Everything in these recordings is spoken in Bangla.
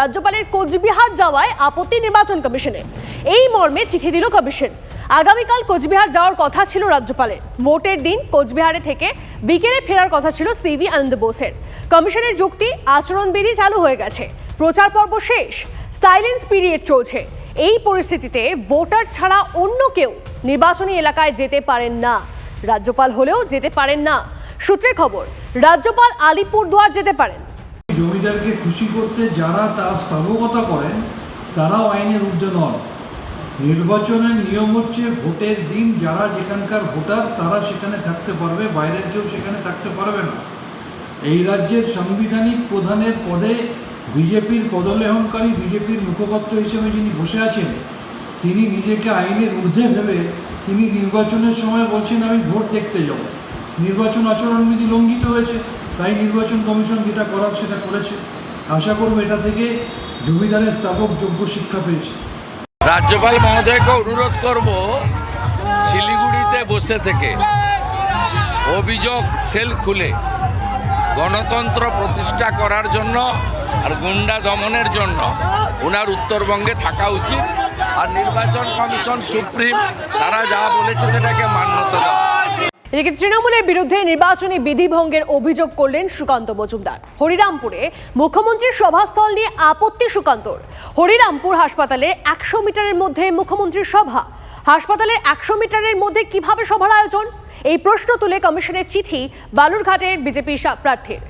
রাজ্যপালের কোচবিহার যাওয়ায় আপত্তি নির্বাচন কমিশনে। এই মর্মে চিঠি দিল কমিশন। আগামীকাল কোচবিহার যাওয়ার কথা ছিল রাজ্যপালের। ভোটের দিন কোচবিহারে থেকে বিকেলে ফেরার কথা ছিল সিভি আনন্দ বোসের। কমিশনের যুক্তি আচরণবিধি চালু হয়ে গেছে। প্রচার পর্ব শেষ। সাইলেন্স পিরিয়ড চলছে। এই পরিস্থিতিতে ভোটার ছাড়া অন্য কেউ নির্বাচনী এলাকায় যেতে পারেন না। রাজ্যপাল হলেও যেতে পারেন না। সূত্রে খবর, রাজ্যপাল আলিপুরদুয়ার যেতে পারেন। জমিদারকে খুশি করতে যারা তার স্থাবকতা করেন, তারাও আইনের ঊর্ধ্বে নন। নির্বাচনের নিয়ম হচ্ছে ভোটের দিন যারা যেখানকার ভোটার, তারা সেখানে থাকতে পারবে, বাইরের কেউ সেখানে থাকতে পারবে না। এই রাজ্যের সাংবিধানিক প্রধানের পদে বিজেপির পদলেহনকারী, বিজেপির মুখপাত্র হিসেবে যিনি বসে আছেন, তিনি নিজেকে আইনের ঊর্ধ্বে ভেবে তিনি নির্বাচনের সময় বলছেন, আমি ভোট দেখতে যাব। নির্বাচন আচরণবিধি লঙ্ঘিত হয়েছে। তাই নির্বাচন কমিশন যেটা করার সেটা করেছে। আশা করব এটা থেকে জমিদারের স্থাপক যোগ্য শিক্ষা পেয়েছে। রাজ্যপাল মহোদয়কে অনুরোধ করব, শিলিগুড়িতে বসে থেকে অভিযোগ সেল খুলে গণতন্ত্র প্রতিষ্ঠা করার জন্য আর গুন্ডা দমনের জন্য ওনার উত্তরবঙ্গে থাকা উচিত। আর নির্বাচন কমিশন সুপ্রিম, তারা যা বলেছে সেটাকে মান্যতা দেওয়া। এদিকে তৃণমূলের বিরুদ্ধে নির্বাচনী বিধিভঙ্গের অভিযোগ করলেন সুকান্ত মজুমদার। হরিরামপুরে মুখ্যমন্ত্রীর সভাস্থল নিয়ে আপত্তি সুকান্তর। হরিরামপুর হাসপাতালে একশো মিটারের মধ্যে মুখ্যমন্ত্রীর সভা। হাসপাতালের একশো মিটারের মধ্যে কীভাবে সভার আয়োজন? এই প্রশ্ন তুলে কমিশনের চিঠি বালুরঘাটের বিজেপি প্রার্থীর।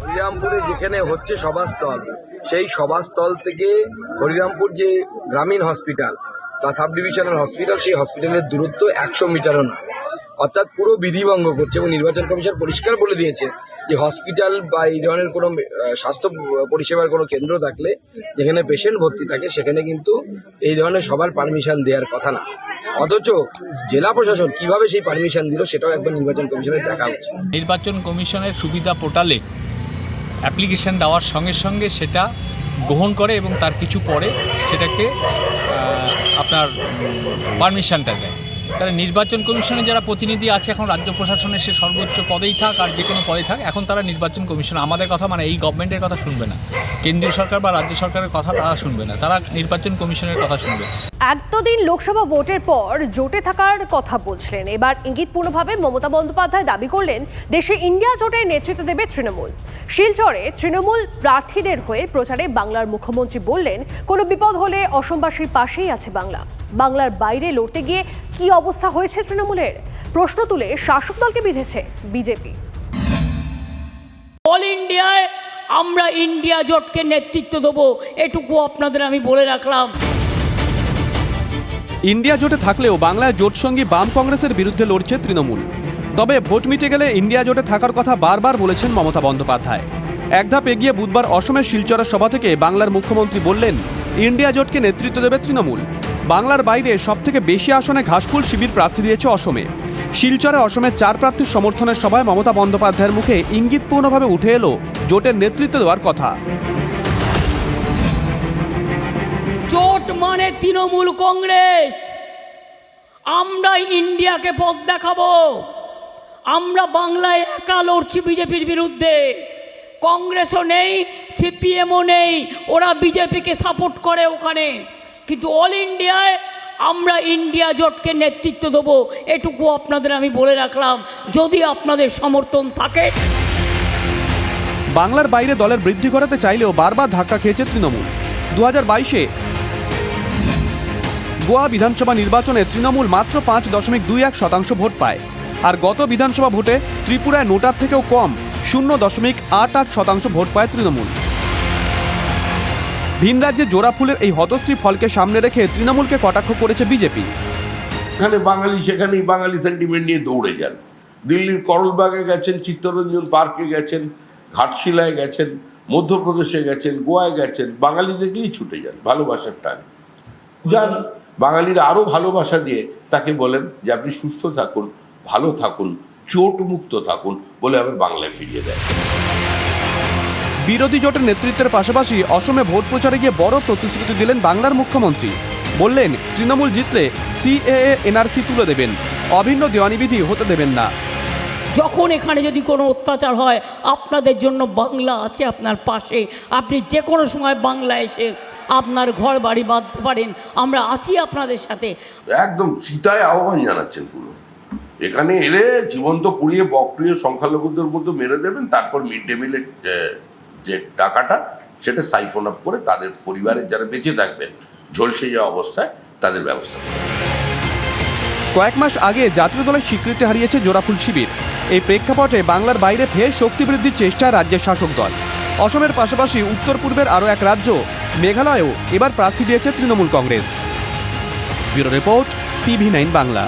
হরিরামপুরে যেখানে হচ্ছে সভাস্থল, সেই সভাস্থল থেকে হরিরামপুর যে গ্রামীণ হসপিটাল বা সাব ডিভিশনাল হসপিটাল, সেই হসপিটালের দূরত্ব একশো মিটারও না। অর্থাৎ পুরো বিধিভঙ্গ করছে এবং নির্বাচন কমিশন পরিষ্কার বলে দিয়েছে যে হসপিটাল বা এই ধরনের কোনো স্বাস্থ্য পরিষেবার কোনো কেন্দ্র থাকলে যেখানে পেশেন্ট ভর্তি থাকে, সেখানে কিন্তু এই ধরনের সবার পারমিশন দেওয়ার কথা না। অথচ জেলা প্রশাসন কীভাবে সেই পারমিশন দিল, সেটাও একবার নির্বাচন কমিশনের দেখা উচিত নির্বাচন কমিশনের সুবিধা পোর্টালে অ্যাপ্লিকেশন দেওয়ার সঙ্গে সঙ্গে সেটা গ্রহণ করে এবং তার কিছু পরে সেটাকে আপনার পারমিশনটা দেয় তারা নির্বাচন কমিশনে যারা প্রতিনিধি আছে, এখন রাজ্য প্রশাসনে সে সর্বোচ্চ পদেই থাক আর যে কোনো পদে থাক, এখন তারা নির্বাচন কমিশন, আমাদের কথা মানে এই গভর্নমেন্টের কথা শুনবে না। কেন্দ্রীয় সরকার বা রাজ্য সরকারের কথা তারা শুনবে না। তারা নির্বাচন কমিশনের কথা শুনবে। এতদিন লোকসভা ভোটের পর জোটে থাকার কথা বলছিলেন। এবার ইঙ্গিতপূর্ণভাবে মমতা বন্দ্যোপাধ্যায় দাবি করলেন, দেশে ইন্ডিয়া জোটের নেতৃত্ব দেবে তৃণমূল। শিলচরে তৃণমূল প্রার্থীদের হয়ে প্রচারে বাংলার মুখ্যমন্ত্রী বললেন, কোনো বিপদ হলে অসমবাসীর পাশেই আছে বাংলা। বাংলার বাইরে লড়তে গিয়ে কি অবস্থা হয়েছে তৃণমূলের? প্রশ্ন তুলে শাসক দলকে বিঁধেছে বিজেপি। অল ইন্ডিয়ায় আমরা ইন্ডিয়া জোটকে নেতৃত্ব দেবো এটুকু আপনাদের আমি বলে রাখলাম। ইন্ডিয়া জোটে থাকলেও বাংলায় জোটসঙ্গী বাম কংগ্রেসের বিরুদ্ধে লড়ছে তৃণমূল। তবে ভোট মিটে গেলে ইন্ডিয়া জোটে থাকার কথা বারবার বলেছেন মমতা বন্দ্যোপাধ্যায়। এক ধাপ এগিয়ে বুধবার অসমের শিলচরের সভা থেকে বাংলার মুখ্যমন্ত্রী বললেন ইন্ডিয়া জোটকে নেতৃত্ব দেবে তৃণমূল। বাংলার বাইরে সবথেকে বেশি আসনে ঘাসফুল শিবির প্রার্থী দিয়েছে অসমে। শিলচরে অসমের চার প্রার্থীর সমর্থনের সভায় মমতা বন্দ্যোপাধ্যায়ের মুখে ইঙ্গিতপূর্ণভাবে উঠে এলো জোটের নেতৃত্ব দেওয়ার কথা। জোট মানে তৃণমূল কংগ্রেস। আমরা ইন্ডিয়াকে পথ দেখাবো। আমরা বাংলায় একা লড়ছি বিজেপির বিরুদ্ধে। কংগ্রেসও নেই, সিপিএমও নেই, ওরা বিজেপিকে সাপোর্ট করে ওখানে। কিন্তু অল ইন্ডিয়ায় আমরা ইন্ডিয়া জোটকে নেতৃত্ব দেবো। এটুকু আপনাদের আমি বলে রাখলাম। যদি আপনাদের সমর্থন থাকে। বাংলার বাইরে দলের বৃদ্ধি করাতে চাইলেও বারবার ধাক্কা খেয়েছে তৃণমূল। দু হাজার বাইশে গোয়া বিধানসভা নির্বাচনে তৃণমূল মাত্র পাঁচ দশমিক দুই এক শতাংশ ভোট পায়। আর গত বিধানসভা ভোটে ত্রিপুরায় নোটার থেকেও কম, শূন্য দশমিক আট আট শতাংশ ভোট পায় তৃণমূল। ভিন রাজ্যে জোড়া ফুলের এই হতশ্রী ফলকে সামনে রেখে তৃণমূলকে কটাক্ষ করেছে বিজেপি। এখানে বাঙালি, সেখানেই বাঙালি সেন্টিমেন্ট নিয়ে দৌড়ে যান। দিল্লির করলবাগে গেছেন, চিত্তরঞ্জন পার্কে গেছেন, ঘাটশিলায় গেছেন, মধ্যপ্রদেশে গেছেন, গোয়ায় গেছেন, বাঙালি দেখলেই ছুটে যান, ভালোবাসার টান। যান, বাঙালিরা আরও ভালোবাসা দিয়ে তাকে বলেন যে আপনি সুস্থ থাকুন, ভালো থাকুন চোট মুক্ত থাকুন বলে আবার বাংলায় ফিরিয়ে দেয়। বিরোধী জোটের নেতৃত্বের পাশাপাশি অসমে ভোট প্রচারে গিয়ে বড় প্রতিশ্রুতি দিলেন বাংলার মুখ্যমন্ত্রী। বললেন তৃণমূল জিতলে সিএএ এনআরসি তুলে দেবেন। অভিন্ন দেওয়ানি বিধি হতে দেবেন না। যখন এখানে যদি কোনো অত্যাচার হয় আপনাদের জন্য বাংলা আছে আপনার পাশে। আপনি যে কোনো সময় বাংলা এসে আপনার ঘর বাড়ি বাঁধতে পারেন। আমরা আছি আপনাদের সাথে। একদম চিতায় আহ্বান জানাচ্ছেন পুরো। এখানে এলে জীবন্ত পুড়িয়ে বকটুয়ে সংখ্যালঘুদের মধ্যে মেরে দেবেন তারপর মিড ডে মিলের যে টাকাটা সেটা সাইফোন আপ করে তাদের পরিবারের যারা বেঁচে থাকবেন ঝলসে যাওয়া অবস্থায় তাদের ব্যবস্থা কয়েক মাস আগে জাতীয় দলের স্বীকৃতি হারিয়েছে জোড়াফুল শিবির। এই প্রেক্ষাপটে বাংলার বাইরে ফের শক্তি বৃদ্ধির চেষ্টায় রাজ্যের শাসক দল। অসমের পাশাপাশি উত্তর পূর্বের আরও এক রাজ্য মেঘালয়েও এবার প্রার্থী দিয়েছে Trinamool Congress. Bureau report TV nine Bangla.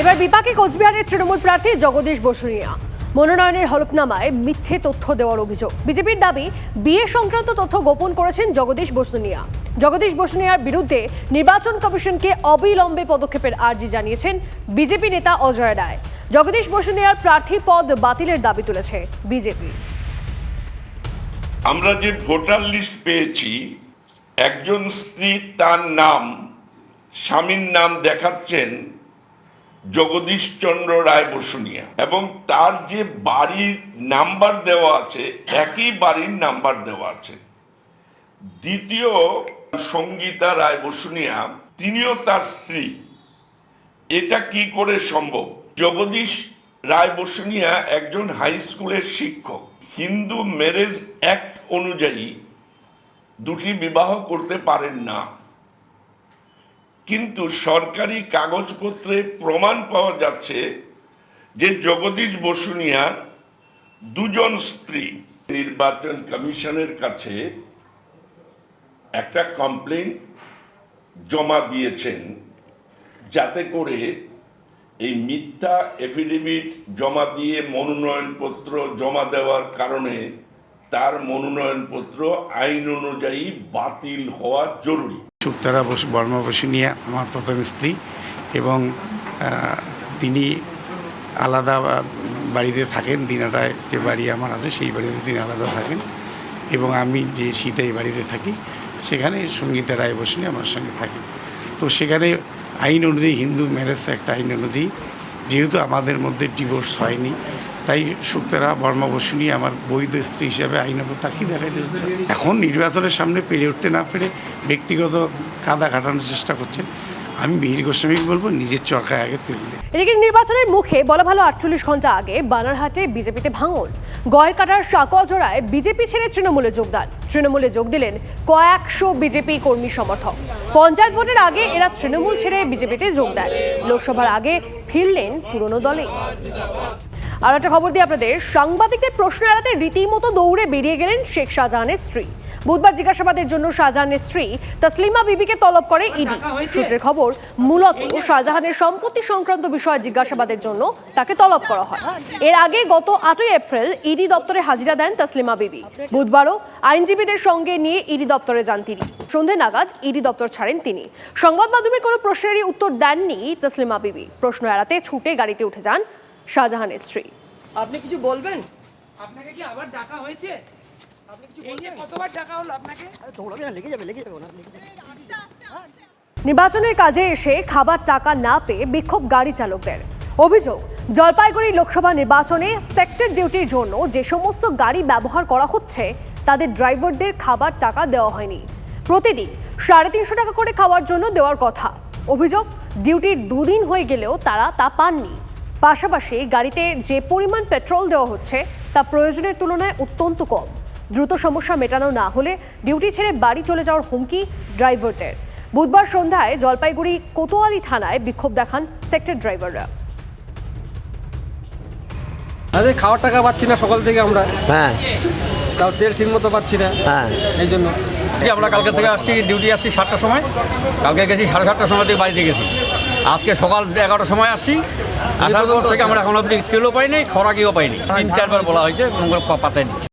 এবার বিপাকে কোচবিহারের তৃণমূল প্রার্থী জগদীশ বসুনিয়া মনোনয়নের হলফনামায় মিথ্যে তথ্য দেওয়ার অভিযোগ। বিজেপির দাবি, বিয়ে সংক্রান্ত তথ্য গোপন করেছেন জগদীশ বসুনিয়া। জগদীশ বসুনিয়ার বিরুদ্ধে নির্বাচন কমিশনকে অবিলম্বে পদক্ষেপের আর্জি জানিয়েছেন বিজেপি নেতা অজয় রায়। জগদীশ বসুনিয়ার প্রার্থী পদ বাতিলের দাবি তুলেছে বিজেপি। আমরা যে ভোটার লিস্ট পেয়েছি, একজন স্ত্রী তার নাম, স্বামীর নাম দেখাচ্ছেন জগদীশ চন্দ্র রায় বসুনিয়া এবং তার যে বাড়ির নাম্বার দেওয়া আছে, একই বাড়ির নাম্বার দেওয়া আছে। দ্বিতীয় সঙ্গীতা রায় বসুনিয়া তিনিও তার স্ত্রী। এটা কি করে সম্ভব? জগদীশ রায় বসুনিয়া একজন হাই স্কুলের শিক্ষক। হিন্দু ম্যারেজ অ্যাক্ট অনুযায়ী দুটি বিবাহ করতে পারেন না। কিন্তু সরকারি কাগজপত্রে প্রমাণ পাওয়া যাচ্ছে যে জগদীশ বসুনিয়ার দুজন স্ত্রী নির্বাচন কমিশনের কাছে একটা কমপ্লেন জমা দিয়েছেন যাতে করে এই মিথ্যা এফিডেভিট জমা দিয়ে মনোনয়নপত্র জমা দেওয়ার কারণে তার মনোনয়নপত্র আইন অনুযায়ী বাতিল হওয়া জরুরি। শুক্তারা বসু বর্মা বসুনিয়া আমার প্রথম স্ত্রী এবং তিনি আলাদা বাড়িতে থাকেন, দিনাটায় যে বাড়ি আমার আছে সেই বাড়িতে তিনি আলাদা থাকেন এবং আমি যে শীতাই বাড়িতে থাকি সেখানে সঙ্গীতা রায় বসুনি আমার সঙ্গে থাকেন। তো সেখানে আইন অনুযায়ী হিন্দু ম্যারেজ একটা আইন অনুযায়ী যেহেতু আমাদের মধ্যে ডিভোর্স হয়নি তাই বর্মা বসুনি আমার বৈধ স্ত্রী হিসাবে আইনত তাকেই দেখাইতে এখন নির্বাচনের সামনে পেরে উঠতে না পেরে ব্যক্তিগত কাদা কাটানোর চেষ্টা করছেন। আমি মিহির গোস্বামীকে বলব, নিজের চরকায় আগে তেল দিন। এদিকে নির্বাচনের মুখে বলা ভালো আটচল্লিশ ঘণ্টা আগে বানারহাটে বিজেপিতে ভাঙন। গয়ের কাটার সাকোয়া জোড়ায় বিজেপি ছেড়ে তৃণমূলে যোগদান। তৃণমূলে যোগ দিলেন কয়েকশো বিজেপি কর্মী সমর্থক। পঞ্চায়েত ভোটের আগে এরা তৃণমূল ছেড়ে বিজেপিতে যোগ দেন। লোকসভার আগে ফিরলেন পুরনো দলে। আর একটা খবর দিই আপনাদের সাংবাদিকদের প্রশ্ন এড়াতে রীতিমতো দৌড়ে বেরিয়ে গেলেন শেখ শাহজাহানের স্ত্রী। বুধবার জিজ্ঞাসাবাদের জন্য শাহজাহানের স্ত্রী তসলিমা বিবিকে তলব করে ইডি। সূত্রের খবর মূলত শাহজাহানের সম্পত্তি সংক্রান্ত বিষয়ে জিজ্ঞাসাবাদের জন্য তাকে তলব করা হয়। এর আগে গত আটই এপ্রিল ইডি দপ্তরে হাজিরা দেন তসলিমা বিবি। বুধবারও আইনজীবীদের সঙ্গে নিয়ে ইডি দপ্তরে যান তিনি। সন্ধে নাগাদ ইডি দপ্তর ছাড়েন তিনি। সংবাদ মাধ্যমে কোনো প্রশ্নেরই উত্তর দেননি তসলিমা বিবি। প্রশ্ন এড়াতে ছুটে গাড়িতে উঠে যান শাহজাহানের স্ত্রী। আপনি কিছু বলবেন? আপনাকে কি আবার ডাকা হয়েছে? আপনি কিছু বলবেন? কতবার ডাকা হলো আপনাকে? আরে দৌড়াবে না লেগে যাবে লেগে যাবে লেগে যাবে। নির্বাচনের কাজে এসে খাবার টাকা না পেয়ে বিক্ষোভ গাড়ি চালকদের। অভিযোগ জলপাইগুড়ি লোকসভা নির্বাচনে সেক্টর ডিউটির জন্য যে সমস্ত গাড়ি ব্যবহার করা হচ্ছে তাদের ড্রাইভারদের খাবার টাকা দেওয়া হয়নি। প্রতিদিন সাড়ে তিনশো টাকা করে খাওয়ার জন্য দেওয়ার কথা। অভিযোগ ডিউটির দুদিন হয়ে গেলেও তারা তা পাননি। পাশাপাশি গাড়িতে যে পরিমাণ পেট্রোল দেওয়া হচ্ছে তা প্রয়োজনের তুলনায় অত্যন্ত কম। দ্রুত সমস্যা মেটানো না হলে ডিউটি ছেড়ে বাড়ি চলে যাওয়ার হুমকি ড্রাইভারদের। বুধবার সন্ধ্যায় জলপাইগুড়ি কোতোয়ালি থানায় বিক্ষোভ দেখান সেক্টর ড্রাইভাররা। আরে খাওয়ার টাকা পাচ্ছি না সকাল থেকে আমরা। হ্যাঁ। তাও তেল ঠিক মতো পাচ্ছি না। হ্যাঁ। এই জন্য। যে আমরা কালকে থেকে আসছি ডিউটি আসছি সাতটার সময়। কালকে গেছি সাড়ে সাতটার সময় থেকে বাড়িতে গেছি। আজকে সকাল এগারোটার সময় আসছি। আসার পর থেকে আমরা এখন অব্দি তেলও পাইনি খরাকিও পাইনি। তিন, চারবার বলা হয়েছে পাতায় নিচ্ছে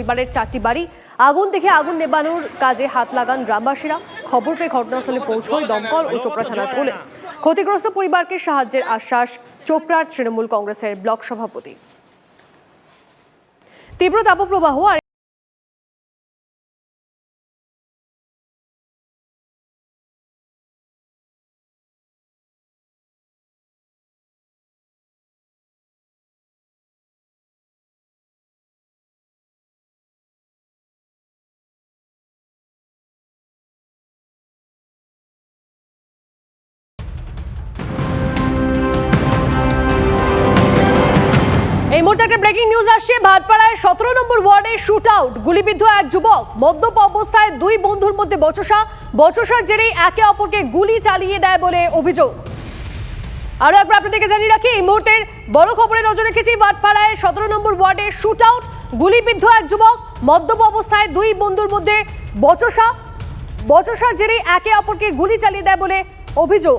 পরিবারের চারটি বাড়ি। আগুন দেখে আগুন নেবানোর কাজে হাত লাগান গ্রামবাসীরা। খবর পেয়ে ঘটনাস্থলে পৌঁছয় দমকল ও চোপড়া থানার পুলিশ। ক্ষতিগ্রস্ত পরিবারকে সাহায্যের আশ্বাস চোপড়ার তৃণমূল কংগ্রেসের ব্লক সভাপতি। তীব্র তাপপ্রবাহ আর এই মুহূর্তে একটা ব্রেকিং নিউজ আসছে। ভাটপাড়ায় সতেরো নম্বর ওয়ার্ডে শুট আউট গুলিবিদ্ধ এক যুবক। মদ্যপ অবস্থায় দুই বন্ধুর মধ্যে বচসা। বচসার জেরেই একে অপরকে গুলি চালিয়ে দেয় বলে অভিযোগ। আরও একবার আপনাদেরকে জানিয়ে রাখি, এই মুহূর্তের বড় খবরে নজর রেখেছি ভাটপাড়ায় সতেরো নম্বর ওয়ার্ডে শুট আউট গুলিবিদ্ধ এক যুবক। মদ্যপ অবস্থায় দুই বন্ধুর মধ্যে বচসা। বচসার জেরেই একে অপরকে গুলি চালিয়ে দেয় বলে অভিযোগ।